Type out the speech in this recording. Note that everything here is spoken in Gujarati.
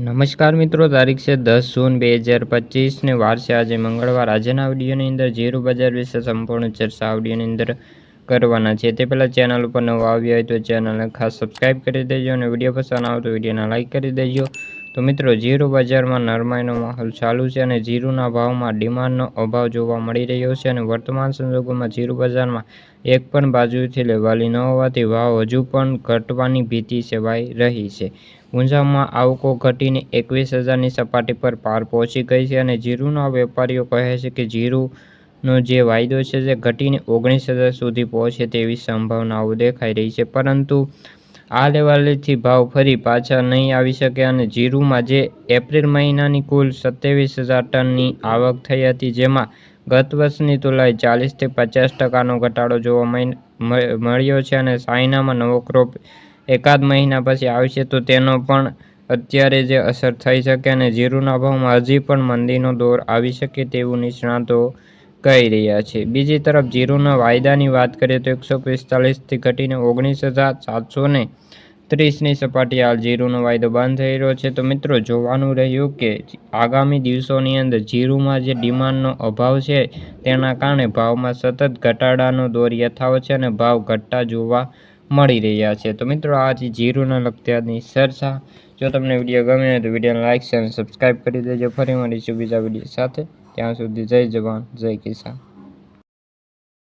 નમસ્કાર મિત્રો, તારીખ છે દસ જૂન બે હજાર પચીસને વાર છે આજે મંગળવાર. આજના વિડીયોની અંદર જીરું બજાર વિશે સંપૂર્ણ ચર્ચા વિડીયોની અંદર કરવાના છે. તે પહેલાં ચેનલ ઉપર નવા આવ્યો હોય તો ચેનલને ખાસ સબસ્ક્રાઈબ કરી દેજો અને વીડિયો પસંદ આવે તો વિડીયોને લાઇક કરી દેજો. તો મિત્રો, જીરું બજારમાં નરમાઈનો માહોલ ચાલુ છે અને જીરુના ભાવમાં ડિમાન્ડનો અભાવ જોવા મળી રહ્યો છે અને વર્તમાન સંજોગોમાં જીરું બજારમાં એક પણ બાજુથી લેવાલી ન હોવાથી ભાવ હજુ પણ ઘટવાની ભીતિ સેવાઈ રહી છે. ઊંઝામાં આવકો ઘટીને એકવીસ હજારની સપાટી પર પાર પહોંચી ગઈ છે અને જીરુના વેપારીઓ કહે છે કે જીરુનો જે વાયદો છે તે ઘટીને ઓગણીસ હજાર સુધી પહોંચે તેવી સંભાવનાઓ દેખાઈ રહી છે. પરંતુ આ લેવાલેથી ભાવ ફરી પાછા નહીં આવી શકે અને જીરુમાં જે એપ્રિલ મહિનાની કુલ સત્યાવીસ હજાર ટનની આવક થઈ હતી, જેમાં ગત વર્ષની તુલનાએ ચાલીસથી પચાસ ટકાનો ઘટાડો જોવા મળ્યો છે અને ચાઇનામાં નવો ક્રોપ એકાદ મહિના પછી આવશે, તો તેનો પણ અત્યારે જે અસર થઈ શકે અને જીરુના ભાવમાં હજી પણ મંદીનો દોર આવી શકે તેવું નિષ્ણાતો કહી રહ્યા છે. બીજી તરફ જીરુના વાયદાની વાત કરીએ તો એકસો પિસ્તાલીસથી ઘટીને ઓગણીસ હજાર સાતસો ને ત્રીસની સપાટી હાલ જીરુનો વાયદો બંધ થઈ રહ્યો છે. તો મિત્રો, જોવાનું રહ્યું કે આગામી દિવસોની અંદર જીરુમાં જે ડિમાન્ડનો અભાવ છે, તેના કારણે ભાવમાં સતત ઘટાડાનો દોર યથાવત છે અને ભાવ ઘટતા જોવા મળી રહ્યા છે. તો મિત્રો આજે જીરુના લગતી આજની ચર્ચા. જો તમને વીડિયો ગમે તો વિડીયોને લાઇક અને સબસ્ક્રાઈબ કરી દેજો. ફરી મળીશું બીજા વીડિયો સાથે. ત્યાં સુધી જય જવાન જય કિસાન.